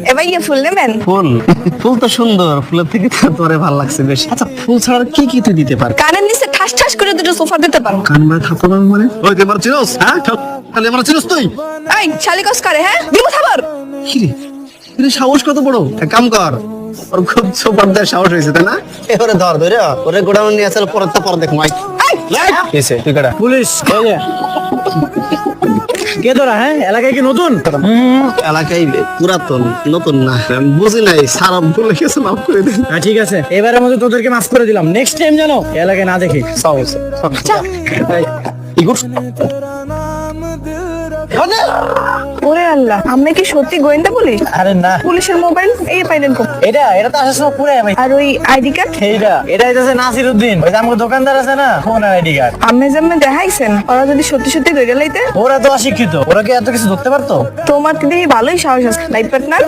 এবার ইয়ে ফুল নেবেন? ফুল? ফুল তো সুন্দর ফুলের থেকে তো তোরে ভালো লাগছে বেশ। আচ্ছা ফুল ছাড়া কি কি তুই দিতে পার? কানের নিচে ঠাস ঠাস করে দুটো সোফা দিতে পারো। কান মারে থাকো না মানে? ওই চিনোস হ্যাঁ? তাহলে আমার চিনোস তুই? এই শালিকস করে হ্যাঁ? দিব থাবার কি রে তুই সাহস কত বড়? এক কাম কর ওর খুব সাহস হয়েছে তাই না? এবারে ধর ধরে ওরে গোডাউন নিয়ে আসলে পরে তো পরে দেখ এই! এসে তুই কাটা পুলিশ এই যে। কে ধরা হ্যাঁ? এলাকায় কি নতুন? এলাকায় পুরাতন নতুন না। বুঝি নাই সারা ভুলে গেছে মাফ করে দিন। হ্যাঁ ঠিক আছে। এবারের মতো তোদেরকে মাফ করে দিলাম। নেক্সট টাইম জানো এলাকায় না দেখি। চা। ওরে আল্লাহ আমি কি সত্যি গোয়েন্দা পুলিশ? আরে না। পুলিশের মোবাইল এই পাইলেন কো এটা এটা তো আসার সময় পুরো আমি। আর ওই আইডি কার্ড? এইটা এটা হইতাছে ওই যে দোকানদার আছে না ফোন আইডি কার্ড। আপনি যেমন দেখাইছেন ওরা যদি সত্যি সত্যি ধরে লাইতে? ওরা তো অশিক্ষিত ওরা কি এত কিছু ধরতে পারতো? তোমার কিন্তু দেখি ভালোই সাহস আছে পার্টনার।